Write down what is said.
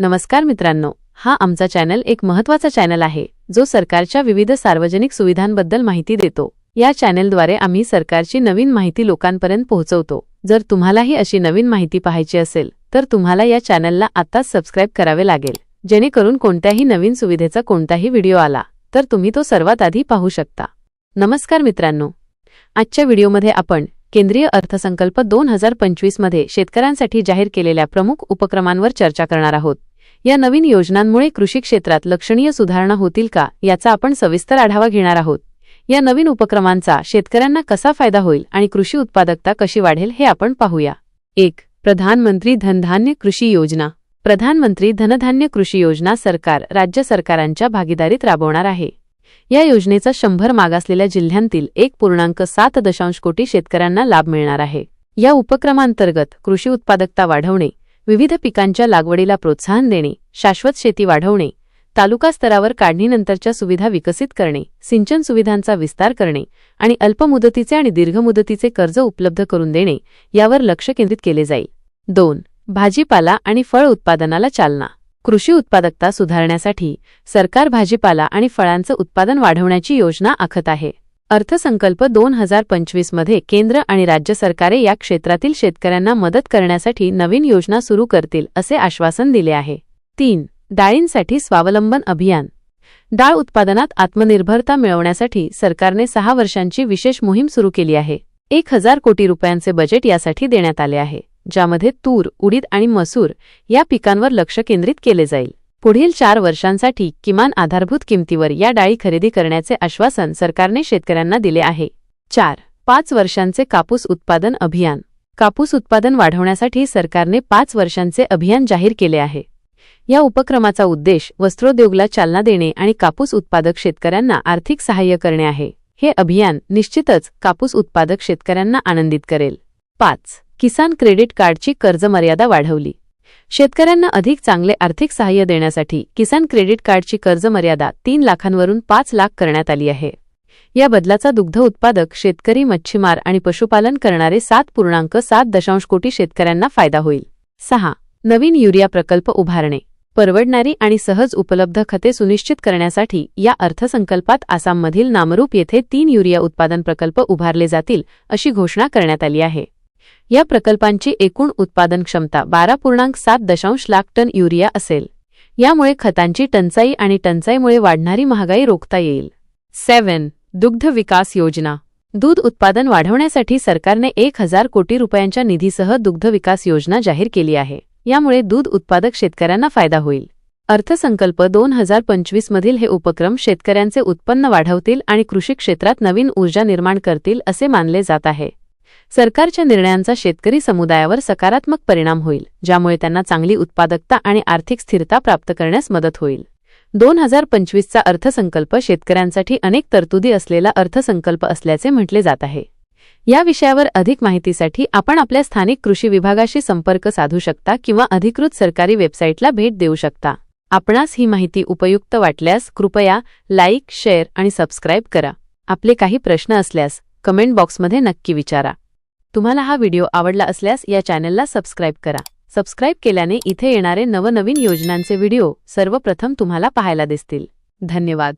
नमस्कार मित्रांनो हा आमचा चॅनल एक महत्त्वाचा चॅनल आहे जो सरकारच्या विविध सार्वजनिक सुविधांबद्दल माहिती देतो. या चॅनेलद्वारे आम्ही सरकारची नवीन माहिती लोकांपर्यंत पोहोचवतो. जर तुम्हालाही अशी नवीन माहिती पाहायची असेल तर तुम्हाला या चॅनलला आताच सबस्क्राईब करावे लागेल. जेणेकरून कोणत्याही नवीन सुविधेचा कोणताही व्हिडिओ आला तर तुम्ही तो सर्वात आधी पाहू शकता. नमस्कार मित्रांनो. आजच्या व्हिडिओमध्ये आपण केंद्रीय अर्थसंकल्प दोन हजार पंचवीसमध्ये शेतकऱ्यांसाठी जाहीर केलेल्या प्रमुख उपक्रमांवर चर्चा करणार आहोत. या नवीन योजनांमुळे कृषी क्षेत्रात लक्षणीय सुधारणा होतील का याचा आपण सविस्तर आढावा घेणार आहोत. या नवीन उपक्रमांचा शेतकऱ्यांना कसा फायदा होईल आणि कृषी उत्पादकता कशी वाढेल हे आपण पाहूया. एक प्रधानमंत्री धनधान्य कृषी योजना. प्रधानमंत्री धनधान्य कृषी योजना सरकार राज्य सरकारांच्या भागीदारीत राबवणार आहे. या योजनेचा शंभर मागासलेल्या जिल्ह्यांतील एक पूर्णांक सात दशांश कोटी शेतकऱ्यांना लाभ मिळणार आहे. या उपक्रमांतर्गत कृषी उत्पादकता वाढवणे विविध पिकांच्या लागवडीला प्रोत्साहन देणे शाश्वत शेती वाढवणे तालुका स्तरावर काढणीनंतरच्या सुविधा विकसित करणे सिंचन सुविधांचा विस्तार करणे आणि अल्पमुदतीचे आणि दीर्घमुदतीचे कर्ज उपलब्ध करून देणे यावर लक्ष केंद्रित केले जाईल. दोन भाजीपाला आणि फळ उत्पादनाला चालना. कृषी उत्पादकता सुधारण्यासाठी सरकार भाजीपाला आणि फळांचं उत्पादन वाढवण्याची योजना आखत आहे. अर्थसंकल्प दोन हजार पंचवीसमध्ये केंद्र आणि राज्य सरकारे या क्षेत्रातील शेतकऱ्यांना मदत करण्यासाठी नवीन योजना सुरू करतील असे आश्वासन दिले आहे. तीन डाळींसाठी स्वावलंबन अभियान. डाळ उत्पादनात आत्मनिर्भरता मिळवण्यासाठी सरकारने सहा वर्षांची विशेष मोहीम सुरू केली आहे. एक हजार कोटी रुपयांचे बजेट यासाठी देण्यात आले आहे ज्यामध्ये तूर उडीद आणि मसूर या पिकांवर लक्ष केंद्रित केले जाईल. पुढील चार वर्षांसाठी किमान आधारभूत किमतीवर या डाळी खरेदी करण्याचे आश्वासन सरकारने शेतकऱ्यांना दिले आहे. चार. पाच वर्षांचे कापूस उत्पादन अभियान. कापूस उत्पादन वाढवण्यासाठी सरकारने पाच वर्षांचे अभियान जाहीर केले आहे. या उपक्रमाचा उद्देश वस्त्रोद्योगला चालना देणे आणि कापूस उत्पादक शेतकऱ्यांना आर्थिक सहाय्य करणे आहे. हे अभियान निश्चितच कापूस उत्पादक शेतकऱ्यांना आनंदित करेल. पाच. किसान क्रेडिट कार्डची कर्ज मर्यादा वाढवली. शेतकऱ्यांना अधिक चांगले आर्थिक सहाय्य देण्यासाठी किसान क्रेडिट कार्डची कर्ज मर्यादा तीन लाखांवरून पाच लाख करण्यात आली आहे. या बदलाचा दुग्ध उत्पादक शेतकरी मच्छीमार आणि पशुपालन करणारे सात पूर्णांक सात दशांश कोटी शेतकऱ्यांना फायदा होईल. सहा. नवीन युरिया प्रकल्प उभारणे. परवडणारी आणि सहज उपलब्ध खते सुनिश्चित करण्यासाठी या अर्थसंकल्पात आसाममधील नामरूप येथे तीन युरिया उत्पादन प्रकल्प उभारले जातील अशी घोषणा करण्यात आली आहे. या प्रकल्पांची एकूण उत्पादन क्षमता बारा पूर्णांक सात दशांश लाख टन युरिया असेल. यामुळे खतांची टंचाई आणि टंचाईमुळे वाढणारी महागाई रोखता येईल. सेव्हन दुग्ध विकास योजना. दूध उत्पादन वाढवण्यासाठी सरकारने एक हजार कोटी रुपयांच्या निधीसह दुग्ध विकास योजना जाहीर केली आहे. यामुळे दूध उत्पादक शेतकऱ्यांना फायदा होईल. अर्थसंकल्प दोन हजार पंचवीसमधील हे उपक्रम शेतकऱ्यांचे उत्पन्न वाढवतील आणि कृषी क्षेत्रात नवीन ऊर्जा निर्माण करतील असे मानले जात आहे. सरकारच्या निर्णयांचा शेतकरी समुदायावर सकारात्मक परिणाम होईल ज्यामुळे त्यांना चांगली उत्पादकता आणि आर्थिक स्थिरता प्राप्त करण्यास मदत होईल. दोन हजार पंचवीसचा अर्थसंकल्प शेतकऱ्यांसाठी अनेक तरतुदी असलेला अर्थसंकल्प असल्याचे म्हटले जात आहे. या विषयावर अधिक माहितीसाठी आपण आपल्या स्थानिक कृषी विभागाशी संपर्क साधू शकता किंवा अधिकृत सरकारी वेबसाईटला भेट देऊ शकता. आपणास ही माहिती उपयुक्त वाटल्यास कृपया लाईक शेअर आणि सबस्क्राईब करा. आपले काही प्रश्न असल्यास कमेंट बॉक्समध्ये नक्की विचारा. तुम्हाला हा व्हिडिओ आवडला असल्यास या चॅनलला सबस्क्राईब करा. सबस्क्राईब केल्याने इथे येणारे नवनवीन योजनांचे व्हिडिओ सर्वप्रथम तुम्हाला पाहायला दिसतील. धन्यवाद.